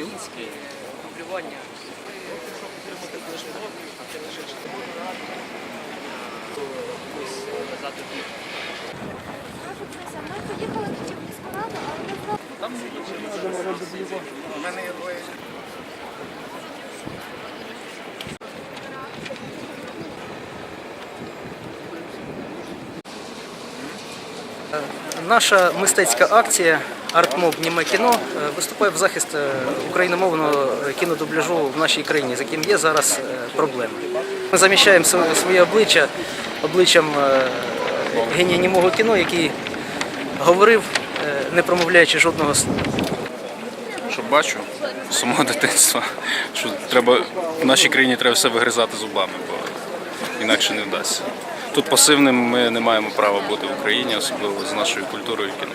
українське дублювання. Ось назад тоді. Ми поїхали тоді в міську раду, але ми знову Наша мистецька акція Артмоб Німе кіно е, виступає в захист е, україномовного кінодубляжу в нашій країні, з яким є зараз е, проблеми. Ми заміщаємо своє обличчя обличчям генія німого кіно, який говорив, не промовляючи жодного слова. що бачу з самого дитинства, що треба в нашій країні треба все вигризати зубами, бо інакше не вдасться. Тут пасивним ми не маємо права бути в Україні, особливо з нашою культурою і кіно.